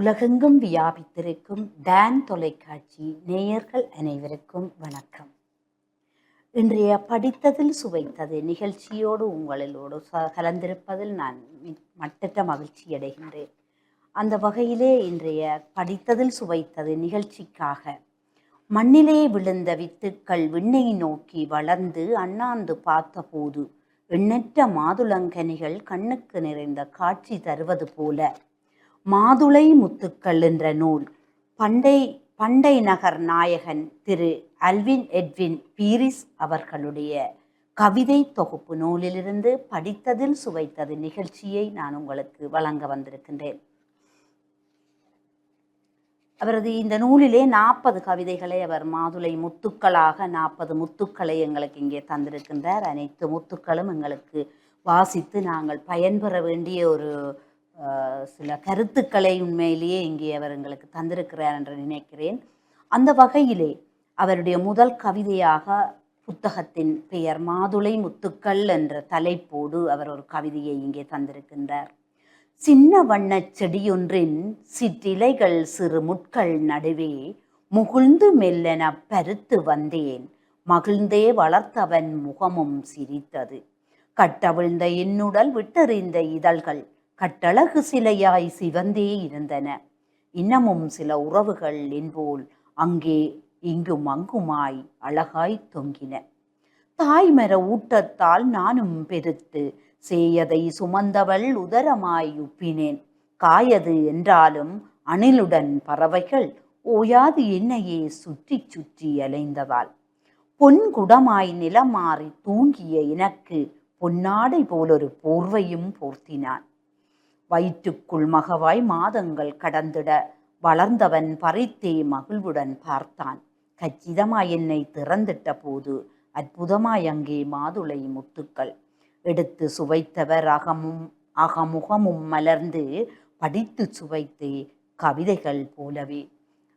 உலகெங்கும் வியாபித்திருக்கும் டான் தொலைக்காட்சி நேயர்கள் அனைவருக்கும் வணக்கம். இன்றைய படித்ததில் சுவைத்தது நிகழ்ச்சியோடு உங்களோடு ச- கலந்திருப்பதில் நான் மட்டற்ற மகிழ்ச்சி அடைகின்றேன். அந்த வகையிலே இன்றைய படித்ததில் சுவைத்தது நிகழ்ச்சிக்காக மண்ணிலே விழுந்த வித்துக்கள் விண்ணை நோக்கி வளர்ந்து அண்ணாந்து பார்த்தபோது எண்ணற்ற மாதுளங்கனிகள் கண்ணுக்கு நிறைந்த காட்சி தருவது போல மாதுளை முத்துக்கள் என்ற நூல். பண்டை பண்டை நகர் நாயகன் திரு அல்வின் எட்வின் பீரிஸ் அவர்களுடைய கவிதை தொகுப்பு நூலிலிருந்து படித்ததில் சுவைத்தது நிகழ்ச்சியை நான் உங்களுக்கு வழங்க வந்திருக்கின்றேன். அவரது இந்த நூலிலே நாற்பது கவிதைகளை அவர் மாதுளை முத்துக்களாக நாற்பது முத்துக்களை எங்களுக்கு இங்கே தந்திருக்கின்றார். அனைத்து முத்துக்களும் எங்களுக்கு வாசித்து நாங்கள் பயன்பெற வேண்டிய ஒரு சில கருத்துக்களை உண்மையிலேயே இங்கே அவர் எங்களுக்கு தந்திருக்கிறார் என்று நினைக்கிறேன். அந்த வகையிலே அவருடைய முதல் கவிதையாக புத்தகத்தின் பெயர் மாதுளை முத்துக்கள் என்ற தலைப்போடு அவர் ஒரு கவிதையை இங்கே தந்திருக்கின்றார். சின்ன வண்ண செடியொன்றின் சிற்றிலைகள் சிறு முட்கள் நடுவே முகுழ்ந்து மெல்லென பருத்து வந்தேன். மகிழ்ந்தே வளர்த்தவன் முகமும் சிரித்தது. கட்டவிழ்ந்த என்னுடல் விட்டறிந்த இதழ்கள் கட்டழகு சிலையாய் சிவந்தே இருந்தன. இன்னமும் சில உறவுகள் என்போல் அங்கே இங்கும் அங்குமாய் அழகாய் தொங்கின. தாய்மர ஊட்டத்தால் நானும் பெருத்து சேயதை சுமந்தவள் உதரமாய் உப்பினேன். காயது என்றாலும் அணிலுடன் பறவைகள் ஓயாது என்னையே சுற்றி சுற்றி அலைந்ததால் பொன்குடமாய் நிலமாறி தூங்கிய எனக்கு பொன்னாடை போலொரு போர்வையும் போர்த்தினான். வயிற்றுக்குள் மகவாய் மாதங்கள் கடந்திட வளர்ந்தவன் பறித்தே மகிழ்வுடன் பார்த்தான். கச்சிதமாய் என்னை திறந்திட்ட போது அற்புதமாய் அங்கே மாதுளை முத்துக்கள். எடுத்து சுவைத்தவர் அகமும் அகமுகமும் மலர்ந்து படித்து சுவைத்தே கவிதைகள் போலவே.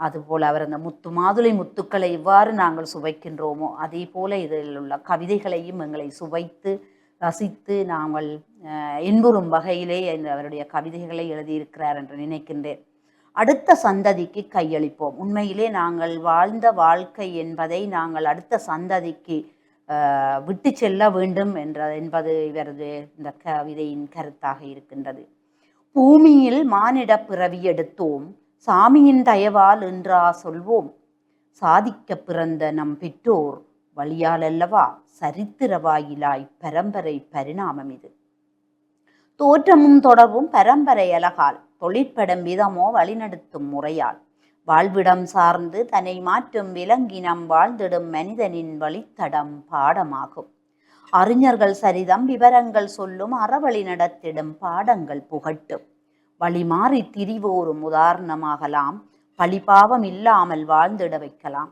அதுபோல் அவர் அந்த முத்து மாதுளை முத்துக்களை எவ்வாறு நாங்கள் சுவைக்கின்றோமோ அதே போல இதில் உள்ள கவிதைகளையும் எங்களை சுவைத்து ரசித்து நாங்கள் இன்புறும் வகையிலே அவருடைய கவிதைகளை எழுதியிருக்கிறார் என்று நினைக்கின்றேன். அடுத்த சந்ததிக்கு கையளிப்போம். உண்மையிலே நாங்கள் வாழ்ந்த வாழ்க்கை என்பதை நாங்கள் அடுத்த சந்ததிக்கு விட்டு செல்ல வேண்டும் என்ற என்பது இவரது இந்த கவிதையின் கருத்தாக இருக்கின்றது. பூமியில் மானிட பிறவி எடுத்தோம். சாமியின் தயவால் என்றா சொல்வோம். சாதிக்க பிறந்த நம் பெற்றோர் வழியாலல்லவா சரித்திர வாயிலாய் பரம்பரை பரிணாமம் இது. தோற்றமும் தொடர்பும் பரம்பரை அழகால் தொழிற்படும் விதமோ வழிநடத்தும் முறையால். வாழ்விடம் சார்ந்து தன்னை மாற்றும் விலங்கினம் வாழ்ந்திடும் மனிதனின் வழித்தடம் பாடமாகும். அறிஞர்கள் சரிதம் விவரங்கள் சொல்லும் அறவழி நடத்திடும் பாடங்கள் புகட்டும். வழிமாறி திரிவோரும் உதாரணமாகலாம். பழிபாவம் இல்லாமல் வாழ்ந்திட வைக்கலாம்.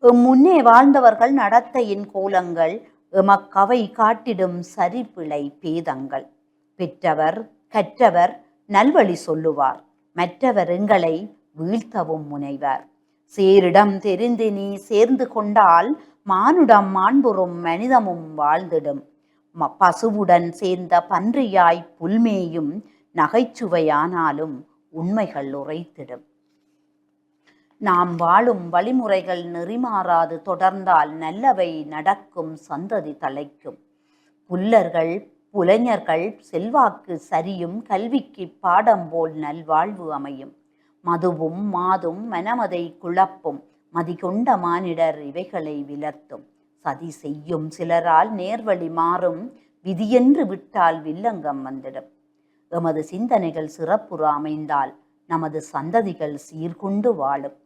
எம் முன்னே வாழ்ந்தவர்கள் நடத்தையின் கோலங்கள் எமக்கவை காட்டிடும் சரிபிழை பேதங்கள். பெற்றவர் கற்றவர் நல்வழி சொல்லுவார். மற்றவர் எங்களை வீழ்த்தவும் முனைவர். சேரிடம் தெரிந்து நீ சேர்ந்து கொண்டால் மானுடம் மாண்புறும் மனிதமும் வாழ்ந்திடும். ம- பசுவுடன் சேர்ந்த பன்றியாய் புல்மேயும் நகைச்சுவையானாலும் உண்மைகள் உரைத்திடும். நாம் வாழும் வழிமுறைகள் நெறிமாறாது தொடர்ந்தால் நல்லவை நடக்கும் சந்ததி தலைக்கும். புல்லர்கள் புலைஞர்கள் செல்வாக்கு சரியும் கல்விக்கு பாடம் போல் நல்வாழ்வு அமையும். மதுவும் மாதும் மனமதை குழப்பும் மதிகொண்ட மானிடர் இவைகளை விலர்த்தும் சதி செய்யும் சிலரால் நேர்வழி மாறும் விதியென்று விட்டால் வில்லங்கம் வந்துடும். எமது சிந்தனைகள் சிறப்புற அமைந்தால் நமது சந்ததிகள் சீர்கொண்டு வாழும்.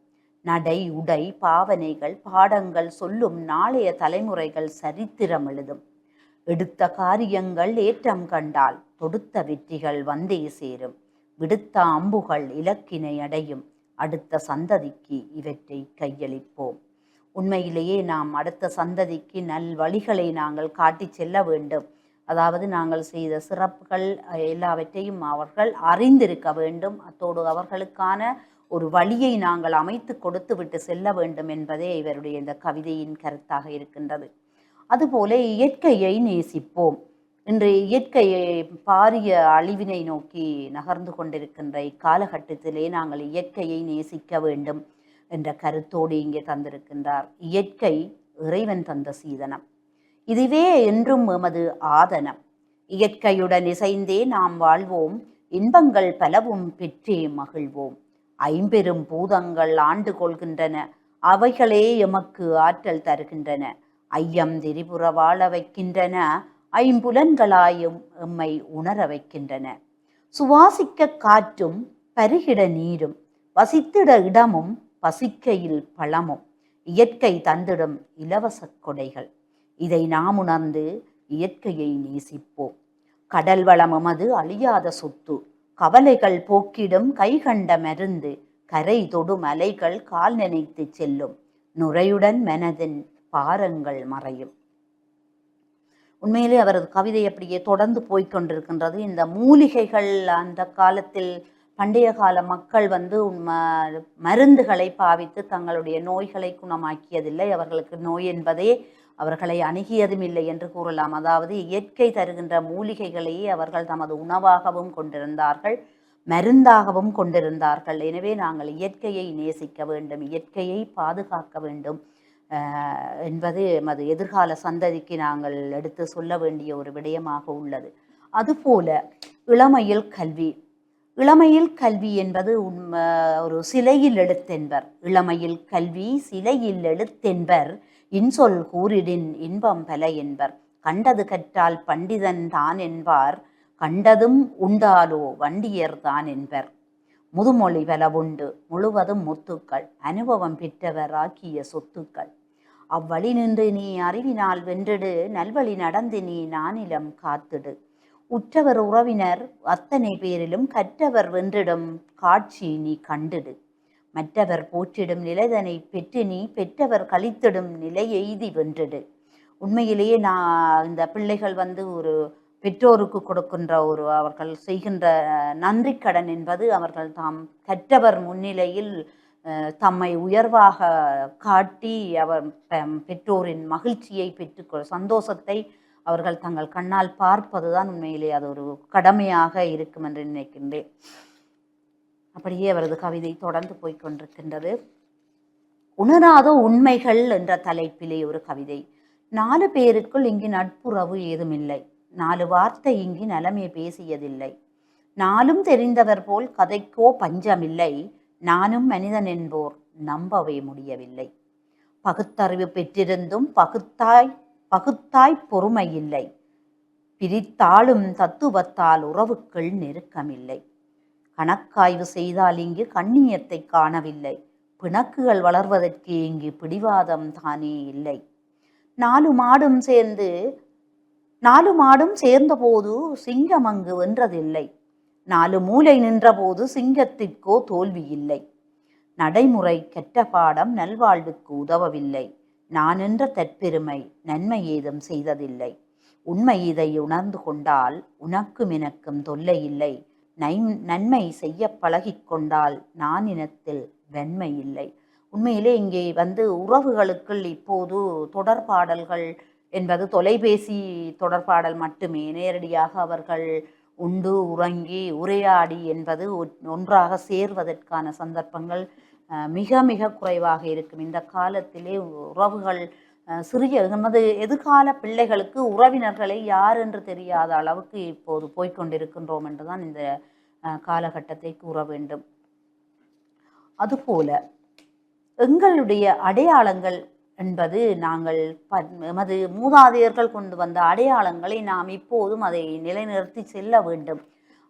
நடை உடை பாவனைகள் பாடங்கள் சொல்லும் நாளைய தலைமுறைகள் சரித்திரம் எழுதும். எடுத்த காரியங்கள் ஏற்றம் கண்டால் தொடுத்த வெற்றிகள் வந்தே சேரும். விடுத்த அம்புகள் இலக்கினை அடையும். அடுத்த சந்ததிக்கு இவற்றை கையளிப்போம். உண்மையிலேயே நாம் அடுத்த சந்ததிக்கு நல் வழிகளை நாங்கள் காட்டிச் செல்ல வேண்டும். அதாவது நாங்கள் செய்த சிறப்புகள் எல்லாவற்றையும் அவர்கள் அறிந்திருக்க வேண்டும். அத்தோடு அவர்களுக்கான ஒரு வழியை நாங்கள் அமைத்து கொடுத்து விட்டு செல்ல வேண்டும் என்பதே இவருடைய இந்த கவிதையின் கருத்தாக இருக்கின்றது. அதுபோல இயற்கையை நேசிப்போம். இன்று இயற்கையை பாரிய அழிவினை நோக்கி நகர்ந்து கொண்டிருக்கின்ற இக்காலகட்டத்திலே நாங்கள் இயற்கையை நேசிக்க வேண்டும் என்ற கருத்தோடு இங்கே தந்திருக்கின்றார். இயற்கை இறைவன் தந்த சீதனம். இதுவே என்றும் எமது ஆதனம். இயற்கையுடன் இசைந்தே நாம் வாழ்வோம். இன்பங்கள் பலவும் பெற்றே மகிழ்வோம். ஐம்பெரும் பூதங்கள் ஆண்டு கொள்கின்றன. அவைகளே எமக்கு ஆற்றல் தருகின்றன. ஐயம் திரிபுற வாழ வைக்கின்றன ஐம்புலன்களாயும் எம்மை உணர வைக்கின்றன. சுவாசிக்க காற்றும் பருகிட நீரும் வசித்திட இடமும் பசிக்கையில் பழமும் இயற்கை தந்திடும் இலவச கொடைகள். இதை நாம் உணர்ந்து இயற்கையை நேசிப்போம். கடல் வளம் எமது அழியாத சொத்து. கவலைகள் போக்கிடும் கைகண்ட மருந்து கரை தொடும் அலைகள் கால் நினைத்து செல்லும். நுரையுடன் மனதின் பாரங்கள் மறையும். உண்மையிலே அவரது கவிதை அப்படியே தொடர்ந்து போய்கொண்டிருக்கின்றது இந்த மூலிகைகள் அந்த காலத்தில் பண்டைய கால மக்கள் வந்து ம- மருந்துகளை பாவித்து தங்களுடைய நோய்களை குணமாக்கியதில்லை. அவர்களுக்கு நோய் என்பதே அவர்களை அணுகியதும் இல்லை என்று கூறலாம். அதாவது இயற்கை தருகின்ற மூலிகைகளையே அவர்கள் தமது உணவாகவும் கொண்டிருந்தார்கள் மருந்தாகவும் கொண்டிருந்தார்கள். எனவே நாங்கள் இயற்கையை நேசிக்க வேண்டும் இயற்கையை பாதுகாக்க வேண்டும் என்பது எமது எதிர்கால சந்ததிக்கு நாங்கள் எடுத்து சொல்ல வேண்டிய ஒரு விடயமாக உள்ளது. அதுபோல இளமையில் கல்வி இளமையில் கல்வி என்பது உண்ம ஒரு சிலையில் எழுத்தென்பர். இளமையில் கல்வி சிலையில் எழுத்தென்பர். இன்சொல் கூறிடின் இன்பம் பல என்பர். கண்டது கற்றால் பண்டிதன் தான் என்பார். கண்டதும் உண்டாலோ வண்டியர் தான் என்பர். முதுமொழி பலவுண்டு முழுவதும் முத்துக்கள். அனுபவம் பெற்றவர் ஆக்கிய சொத்துக்கள். அவ்வழி நின்று நீ அறிவினால் வென்றிடு. நல்வழி நடந்து நீ நானிலம் காத்திடு. உற்றவர் உறவினர் அத்தனை பேரிலும் கற்றவர் வென்றிடும். காட்சி நீ கண்டிடு. மற்றவர் போற்றிடும் நிலைதனை பெற்று நீ பெற்றவர் கழித்திடும் நிலை எய்தி வென்றிடு. உண்மையிலேயே நான் இந்த பிள்ளைகள் வந்து ஒரு பெற்றோருக்கு கொடுக்கின்ற ஒரு அவர்கள் செய்கின்ற நன்றி கடன் என்பது அவர்கள் தாம் கற்றவர் முன்னிலையில் தம்மை உயர்வாக காட்டி அவர் பெ- பெற்றோரின் மகிழ்ச்சியை பெற்றுக்கொள் சந்தோஷத்தை அவர்கள் தங்கள் கண்ணால் பார்ப்பதுதான் உண்மையிலே அது ஒரு கடமையாக இருக்கும் என்று நினைக்கின்றேன். அப்படியே அவரது கவிதை தொடர்ந்து போய் கொண்டிருக்கின்றது. உணராத உண்மைகள் என்ற தலைப்பிலே ஒரு கவிதை. நாலு பேருக்குள் இங்கு நட்புறவு ஏதுமில்லை. நாலு வார்த்தை இங்கு நலமே பேசியதில்லை. நாளும் தெரிந்தவர் போல் கதைக்கோ பஞ்சமில்லை. நானும் மனிதன் என்போர் நம்பவே முடியவில்லை. பகுத்தறிவு பெற்றிருந்தும் பகுத்தாய் பகுத்தாய் பொறுமை இல்லை பிரித்தாளும் தத்துவத்தால் உறவுக்குள் நெருக்கமில்லை. கணக்காய்வு செய்தால் இங்கு கண்ணியத்தை காணவில்லை. பிணக்குகள் வளர்வதற்கு இங்கு பிடிவாதம் தானே இல்லை. நாலு மாடும் சேர்ந்து நாலு மாடும் சேர்ந்தபோது சிங்கம் அங்கு வென்றதில்லை. நாலு மூலை நின்றபோது சிங்கத்திற்கோ தோல்வி இல்லை நடைமுறை கெட்ட பாடம் நல்வாழ்வுக்கு உதவவில்லை. நான் என்ற தற்பெருமை நன்மை ஏதும் செய்ததில்லை. உண்மை இதை உணர்ந்து கொண்டால் உனக்கும் எனக்கும் தொல்லை இல்லை. நன்மை செய்ய பழகிக்கொண்டால் நான் இனத்தில் வெண்மை இல்லை. உண்மையிலே இங்கே வந்து உறவுகளுக்குள் இப்போது தொடர்பாடல்கள் என்பது தொலைபேசி தொடர்பாடல் மட்டுமே. நேரடியாக அவர்கள் உண்டு உறங்கி உரையாடி என்பது ஒன்றாக சேர்வதற்கான சந்தர்ப்பங்கள் மிக மிக குறைவாக இருக்கும். இந்த காலத்திலே உறவுகள் சிறிய நமது எதிர்கால பிள்ளைகளுக்கு உறவினர்களை யார் என்று தெரியாத அளவுக்கு இப்போது போய்க்கொண்டிருக்கின்றோம் என்றுதான் இந்த காலகட்டத்தை கூற வேண்டும். அதுபோல எங்களுடைய அடையாளங்கள் என்பது நாங்கள் எமது மூதாதையர்கள் கொண்டு வந்த அடையாளங்களை நாம் இப்போதும் அதை நிலைநிறுத்தி செல்ல வேண்டும்.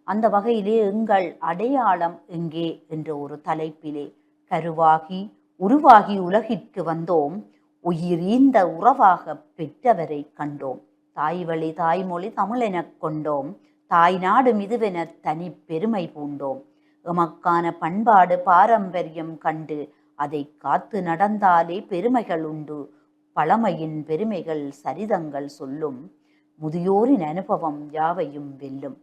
அந்த வகையிலே எங்கள் அடையாளம் எங்கே என்ற ஒரு தலைப்பிலே கருவாகி உருவாகி உலகிற்கு வந்தோம். உயிரீந்த உறவாக பெற்றவரை கண்டோம். தாய் வழி தாய்மொழி தமிழெனக் கொண்டோம். தாய் நாடு மிதுவென தனி பெருமை பூண்டோம். எமக்கான பண்பாடு பாரம்பரியம் கண்டு அதை காத்து நடந்தாலே பெருமைகள் உண்டு. பழமையின் பெருமைகள் சரிதங்கள் சொல்லும். முதியோரின் அனுபவம் யாவையும் வெல்லும்.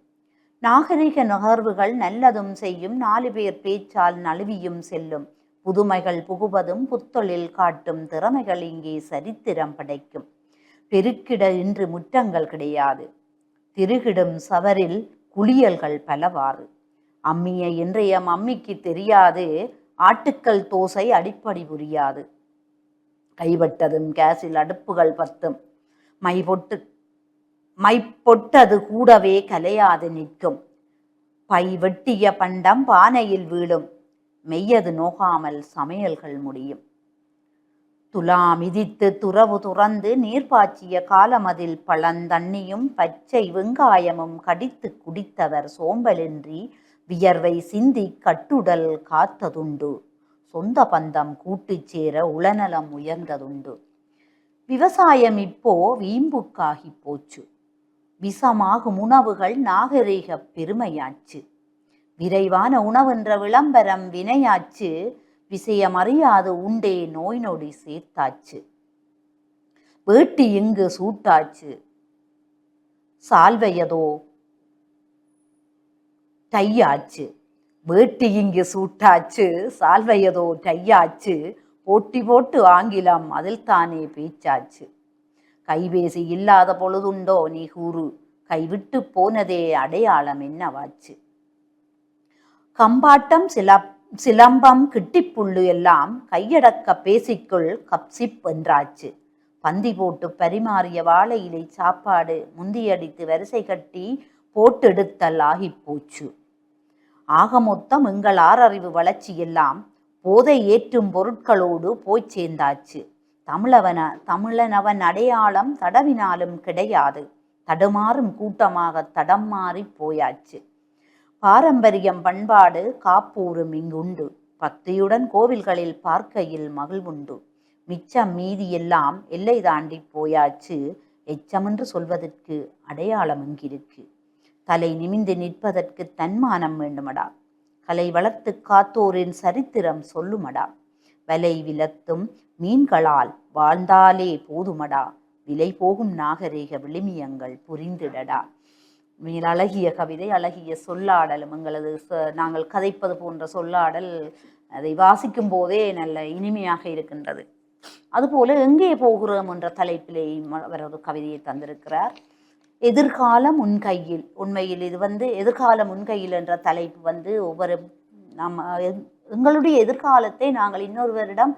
நாகரிக நகர்வுகள் நல்லதும் செய்யும். நாலு பேர் பேச்சால் நழுவியும் செல்லும். புதுமைகள் புகுவதும் புத்தொழில் காட்டும் திறமைகள் இங்கே சரித்திரம் படைக்கும். பெருக்கிட இன்று முற்றங்கள் கிடையாது. திருகிடும் சவரில் குளியல்கள் பலவாறு. அம்மிய இன்றைய மம்மிக்கு தெரியாது. ஆட்டுக்கல் தோசை அடிப்படை புரியாது. கைவட்டதும் கேஸில் அடுப்புகள் பத்தும். மை பொட்டு மை பொட்டது கூடவே கலையாது நிற்கும். பை வெட்டிய பண்டம் பானையில் வீழும். மெய்யது நோகாமல் சமையல்கள் முடியும். துலா மிதித்து துறவு துறந்து நீர் பாய்ச்சிய காலமதில் பழந்தண்ணியும் பச்சை வெங்காயமும் கடித்து குடித்தவர் சோம்பலின்றி வியர்வை சிந்தி கட்டுடல் காத்ததுண்டு. சொந்த பந்தம் கூட்டுச் சேர உளநலம் உயர்ந்ததுண்டு. விவசாயம் இப்போ வீம்புக்காகி போச்சு. விஷமாகும் உணவுகள் நாகரீக பெருமையாச்சு. விரைவான உணவென்ற விளம்பரம் வினையாச்சு விஷயமறியாது உண்டே நோய் நொடி சேர்த்தாச்சு. வேட்டி இங்கு சூட்டாச்சு? சால்வையதோ? டையாச்சு. வேட்டி இங்கு சூட்டாச்சு சால்வையதோ? டையாச்சு. போட்டி போட்டு ஆங்கிலம் அதில் தானே பேச்சாச்சு. கைபேசி இல்லாத பொழுதுண்டோ? நீ கூறு. கைவிட்டு போனதே அடையாளம் என்னவாச்சு? கம்பாட்டம் சில சிலம்பம் கிட்டிப்புள்ளு எல்லாம் கையடக்க பேசிக்குள் கப்சிப் என்றாச்சு பந்தி போட்டு பரிமாறிய வாழை இலை சாப்பாடு முந்தியடித்து வரிசை கட்டி போட்டெடுத்தல் ஆகிப் போச்சு. ஆக மொத்தம் எங்கள் ஆறறிவு வளர்ச்சி எல்லாம் போதை ஏற்றும் பொருட்களோடு போய் சேர்ந்தாச்சு. தமிழவன தமிழனவன் அடையாளம் தடவினாலும் கிடையாது. தடுமாறும் கூட்டமாக தடம் மாறி போயாச்சு. பாரம்பரியம் பண்பாடு காப்பூரும் இங்குண்டு. பக்தியுடன் கோவில்களில் பார்க்கையில் மகிழ்வுண்டு. மிச்சம் மீதி எல்லாம் எல்லை தாண்டி போயாச்சு. எச்சமென்று சொல்வதற்கு அடையாளம் இங்கிருக்கு. தலை நிமிந்து நிற்பதற்கு தன்மானம் வேண்டுமடா. கலை வளர்த்து காத்தோரின் சரித்திரம் சொல்லுமடா. வலை விலத்தும் மீன்களால் வாழ்ந்தாலே போதுமடா. விலை போகும் நாகரீக விளிமியங்கள் புரிந்திடடா. மேல் அழகிய கவிதை அழகிய சொல்லாடலும் எங்களது ச- நாங்கள் கதைப்பது போன்ற சொல்லாடல் அதை வாசிக்கும் போதே நல்ல இனிமையாக இருக்கின்றது. அதுபோல எங்கே போகிறோம் என்ற தலைப்பிலேயும் அவர் ஒரு கவிதையை தந்திருக்கிறார். எதிர்காலம் உன் கையில் உண்மையில் இது வந்து எதிர்காலம் உன் கையில் என்ற தலைப்பு வந்து ஒவ்வொரு நம்ம எங்களுடைய எதிர்காலத்தை நாங்கள் இன்னொருவரிடம்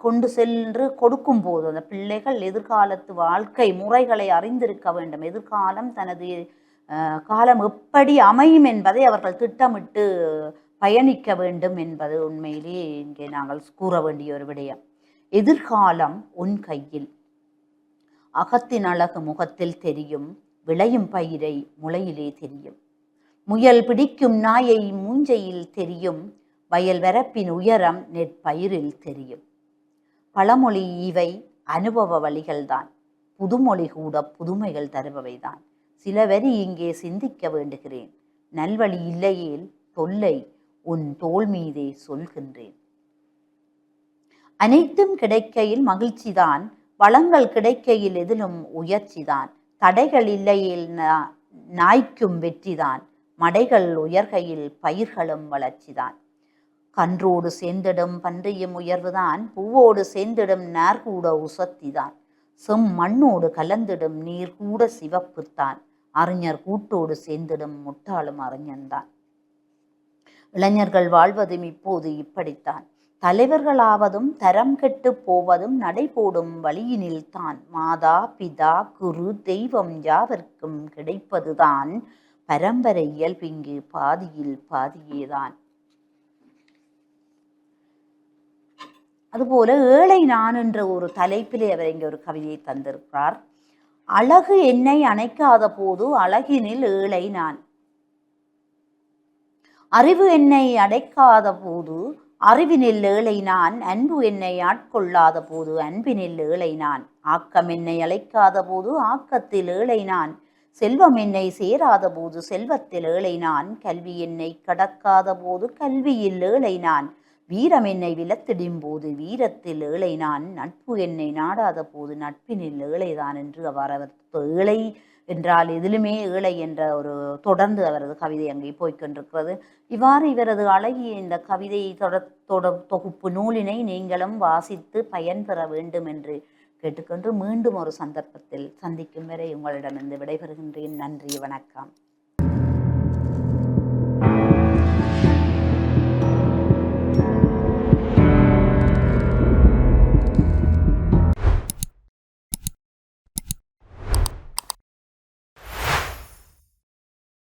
கொண்டு சென்று கொடுக்கும் போது அந்த பிள்ளைகள் எதிர்காலத்து வாழ்க்கை முறைகளை அறிந்திருக்க வேண்டும். எதிர்காலம் தனது காலம் எப்படி அமையும் என்பதை அவர்கள் திட்டமிட்டு பயணிக்க வேண்டும் என்பது உண்மையிலே இங்கே நாங்கள் கூற வேண்டிய ஒரு விடயம். எதிர்காலம் உன் கையில். அகத்தின் அழகு முகத்தில் தெரியும் விளையும் பயிரை முளையிலே தெரியும். முயல் பிடிக்கும் நாயை மூஞ்சையில் தெரியும் வயல் வரப்பின் உயரம் நெற்பயிரில் தெரியும். பழமொழி இவை அனுபவ வழிகள்தான். புதுமொழி கூட புதுமைகள் தருபவைதான். சில வரி இங்கே சிந்திக்க வேண்டுகிறேன். நல்வழி இல்லையேல் தொல்லை உன் தோல் மீதே சொல்கின்றேன். அனைத்தும் கிடைக்கையில் மகிழ்ச்சிதான் வளங்கள் கிடைக்கையில் எதிலும் உயர்ச்சிதான். தடைகள் இல்லையில் நாய்க்கும் வெற்றிதான் மடைகள் உயர்கையில் பயிர்களும் வளர்ச்சிதான். கன்றோடு சேர்ந்திடும் பன்றியும் உயர்வுதான் பூவோடு சேர்ந்திடும் நார்கூட உசத்திதான். செம் மண்ணோடு கலந்திடும் நீர் கூட சிவப்புத்தான். அறிஞர் கூட்டோடு சேர்ந்திடும் முட்டாளும் அறிஞன்தான் இளைஞர்கள் வாழ்வதும் இப்போது இப்படித்தான். தலைவர்களாவதும் தரம் கெட்டு போவதும் நடைபோடும் வழியினில்தான் மாதா பிதா குரு தெய்வம் யாவர்க்கும் கிடைப்பதுதான். பரம்பரை இயல்பிங்கு பாதியில் பாதியேதான். அதுபோல ஏழை நான் என்ற ஒரு தலைப்பிலே அவர் இங்கே ஒரு கவிதையை தந்திருக்கிறார். அழகு என்னை அணைக்காத போது அழகினில் ஏழை நான். அறிவு என்னை அடைக்காத போது அறிவினில் ஏழை நான். அன்பு என்னை ஆட்கொள்ளாத போது அன்பினில் ஏழை நான். ஆக்கம் என்னை அழைக்காத போது ஆக்கத்தில் ஏழை நான். செல்வம் என்னை சேராத போது செல்வத்தில் ஏழை நான். கல்வி என்னை கடக்காத போது கல்வியில் ஏழை நான். வீரம் என்னை விலத்திடும் போது வீரத்தில் ஏழை நான் நட்பு என்னை நாடாத போது நட்பினில் ஏழைதான் என்று அவர் அவர் ஏழை என்றால் எதிலுமே ஏழை என்ற ஒரு தொடர்ந்து அவரது கவிதை அங்கே போய்க்கொண்டிருக்கிறது இவ்வாறு இவரது அழகிய இந்த கவிதை தொடர் தொட தொகுப்பு நூலினை நீங்களும் வாசித்து பயன்பெற வேண்டும் என்று கேட்டுக்கொண்டு மீண்டும் ஒரு சந்தர்ப்பத்தில் சந்திக்கும் வரை உங்களிடமிருந்து விடைபெறுகின்றேன். நன்றி வணக்கம்.